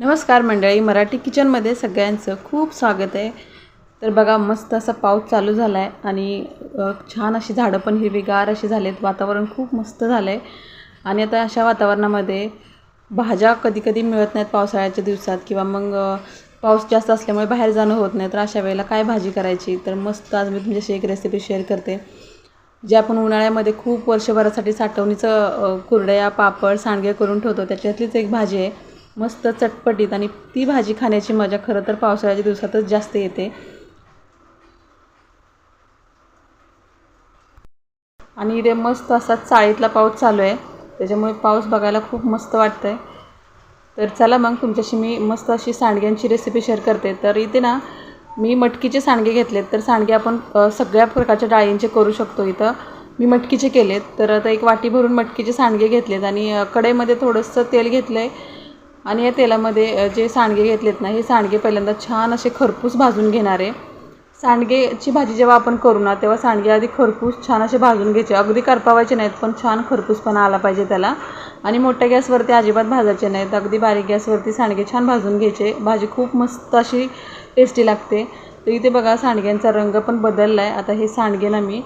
नमस्कार मंडळी मराठी किचनमध्ये सगळ्यांचं खूप स्वागत आहे. तर बघा मस्त असा पाऊस चालू झाला आहे आणि छान अशी झाडं पण हिरवीगार अशी झालेत. वातावरण खूप मस्त झालं आहे आणि आता अशा वातावरणामध्ये भाज्या कधी कधी मिळत नाहीत पावसाळ्याच्या दिवसात किंवा मग पाऊस जास्त असल्यामुळे बाहेर जाणं होत नाही. तर अशा वेळेला काय भाजी करायची? तर मस्त आज मी तुमच्याशी एक रेसिपी शेअर करते. जे आपण उन्हाळ्यामध्ये खूप वर्षभरासाठी साठवणीचं कुरड्या कुरडया पापड सांडगे करून ठेवतो त्याच्यातलीच एक भाजी आहे. मस्त चटपटीत आणि ती भाजी खाण्याची मजा खरं तर पावसाळ्याच्या दिवसातच जास्त येते. आणि इथे मस्त असा चाळीतला पाऊस चालू आहे. त्याच्यामुळे पाऊस बघायला खूप मस्त वाटतं आहे तर चला मग तुमच्याशी मी मस्त अशी सांडग्यांची रेसिपी शेअर करते. तर इथे ना मी मटकीचे सांडगे घेतलेत. तर सांडगे आपण सगळ्या प्रकारच्या डाळींचे करू शकतो इथं. मी मटकीचे केलेत. तर आता एक वाटी भरून मटकीचे सांडगे घेतलेत आणि कढईमध्ये थोडंसं तेल घेतलं आहे आणि या तेलामध्ये जे सांडगे घेतलेत ना हे सांडगे पहिल्यांदा छान असे खरपूस भाजून घेणार आहे. सांडगेची भाजी जेव्हा आपण करू ना तेव्हा सांडगे आधी खरपूस छान असे भाजून घ्यायचे. अगदी करपावायचे नाहीत पण छान खरपूसपणा आला पाहिजे त्याला. आणि मोठ्या गॅसवरती अजिबात भाजायचे नाहीत. अगदी बारीक गॅसवरती सांडगे छान भाजून घ्यायचे. भाजी खूप मस्त अशी टेस्टी लागते. तर इथे बघा सांडग्यांचा रंग पण बदलला आहे आता हे सांडगे ना मी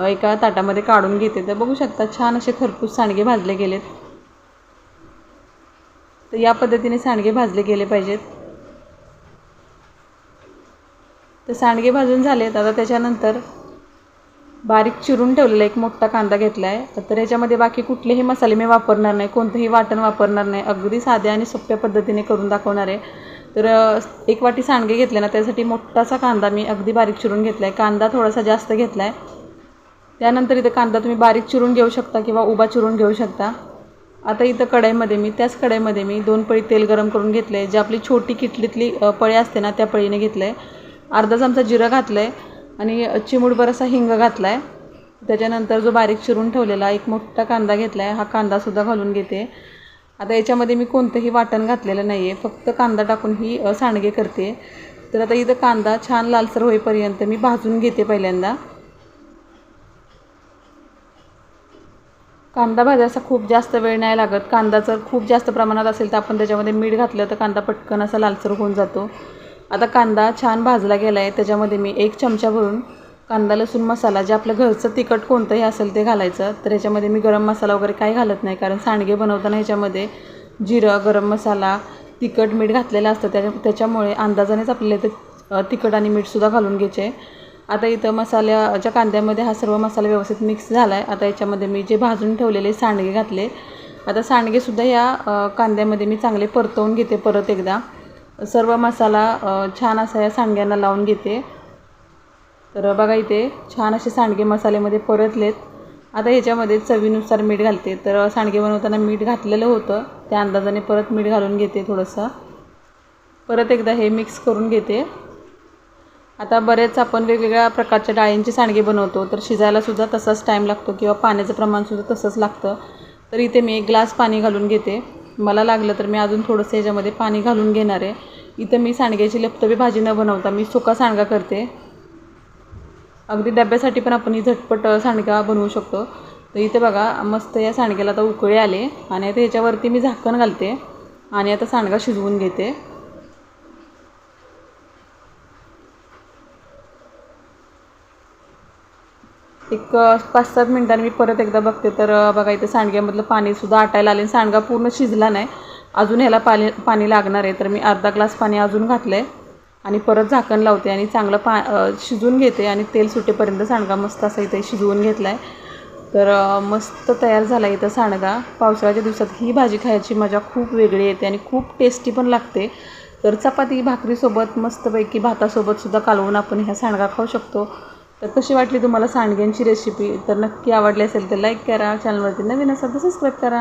एका ताटामध्ये काढून घेते. तर बघू शकता छान असे खरपूस सांडगे भाजले गेलेत. तर या पद्धतीने सांडगे भाजले गेले पाहिजेत. तर सांडगे भाजून झालेत. आता त्याच्यानंतर बारीक चिरून ठेवलेला एक मोठा कांदा घेतला आहे तर याच्यामध्ये बाकी कुठलेही मसाले मी वापरणार नाही कोणतंही वाटण वापरणार नाही. अगदी साध्या आणि सोप्या पद्धतीने करून दाखवणार आहे. तर एक वाटी सांडगे घेतले ना त्यासाठी मोठासा कांदा मी अगदी बारीक चिरून घेतला आहे कांदा थोडासा जास्त घेतला आहे त्यानंतर इथं कांदा तुम्ही बारीक चिरून घेऊ शकता किंवा उभा चिरून घेऊ शकता. आता इथं कढईमध्ये मी त्याच कढईमध्ये मी दोन पळी तेल गरम करून घेतलं आहे जे आपली छोटी किटलीतली पळी असते ना त्या पळीने घेतलं आहे अर्धा चमचा जिरं घातलं आहे आणि चिमूटभर असा हिंग घातला आहे त्याच्यानंतर जो बारीक चिरून ठेवलेला एक मोठा कांदा घेतला आहे हा कांदासुद्धा घालून घेते. आता याच्यामध्ये मी कोणतंही वाटण घातलेलं नाही आहे फक्त कांदा टाकून ही सांडगे करते. तर आता इथं कांदा छान लालसर होईपर्यंत मी भाजून घेते पहिल्यांदा. कांदा भाजायचा खूप जास्त वेळ नाही लागत. कांदा जर खूप जास्त प्रमाणात असेल तर आपण त्याच्यामध्ये मीठ घातलं तर कांदा पटकन असा लालसर होऊन जातो. आता कांदा छान भाजला गेला आहे त्याच्यामध्ये मी एक चमचा भरून कांदा लसूण मसाला जे आपलं घरचं तिखट कोणतंही असेल ते घालायचं. तर ह्याच्यामध्ये मी गरम मसाला वगैरे काही घालत नाही कारण सांडगे बनवताना ह्याच्यामध्ये जिरं गरम मसाला तिखट मीठ घातलेलं असतं. त्याच्या त्याच्यामुळे अंदाजानेच आपल्याला ते तिखट आणि मीठसुद्धा घालून घ्यायचे. आता इथं मसाल्याच्या कांद्यामध्ये हा सर्व मसाला व्यवस्थित मिक्स झाला आहे आता याच्यामध्ये मी जे भाजून ठेवलेले सांडगे घातले. आता सांडगेसुद्धा या कांद्यामध्ये मी चांगले परतवून घेते परत एकदा. सर्व मसाला छान असा या सांडग्यांना लावून घेते. तर बघा इथे छान असे सांडगे मसाल्यामध्ये परतलेत. आता ह्याच्यामध्ये चवीनुसार मीठ घालते. तर सांडगे बनवताना मीठ घातलेलं होतं. त्या अंदाजाने परत मीठ घालून घेते थोडंसं. परत एकदा हे मिक्स करून घेते. आता बरेच आपण वेगवेगळ्या प्रकारच्या डाळींचे सांडगे बनवतो तर शिजायलासुद्धा तसाच टाईम लागतो किंवा पाण्याचं प्रमाणसुद्धा तसंच लागतं. तर इथे मी एक ग्लास पाणी घालून घेते. मला लागलं तर मी अजून थोडंसं याच्यामध्ये पाणी घालून घेणार आहे. इथं मी सांडग्याची लपतबी भाजी न बनवता मी सुका सांडगा करते. अगदी डब्यासाठी पण आपण ही झटपट सांडगा बनवू शकतो. तर इथे बघा मस्त या सांडग्याला आता उकळे आले आणि आता ह्याच्यावरती मी झाकण घालते आणि आता सांडगा शिजवून घेते. एक पाच सात मिनिटांनी मी परत एकदा बघते. तर बघा इथे सांडग्यामधलं पाणीसुद्धा आटायला आले सांडगा पूर्ण शिजला नाही. अजून ह्याला पाणी पाणी लागणार आहे. तर मी अर्धा ग्लास पाणी अजून घातलं आहे आणि परत झाकण लावते आणि चांगलं पा शिजून शिजवून घेते आणि तेल सुटेपर्यंत सांडगा मस्त असा इथे शिजवून घेतला आहे तर मस्त तयार झाला इथं सांडगा. पावसाळ्याच्या दिवसात ही भाजी खायची मजा खूप वेगळी येते आणि खूप टेस्टी पण लागते. तर चपाती भाकरीसोबत मस्तपैकी भातासोबतसुद्धा कालवून आपण ह्या सांडगा खाऊ शकतो. तर कशी वाटली तुम्हाला सांडग्यांची रेसिपी तर नक्की आवडली असेल तर लाईक करा. चॅनलवरती नवीन असाल तर सबस्क्राईब करा.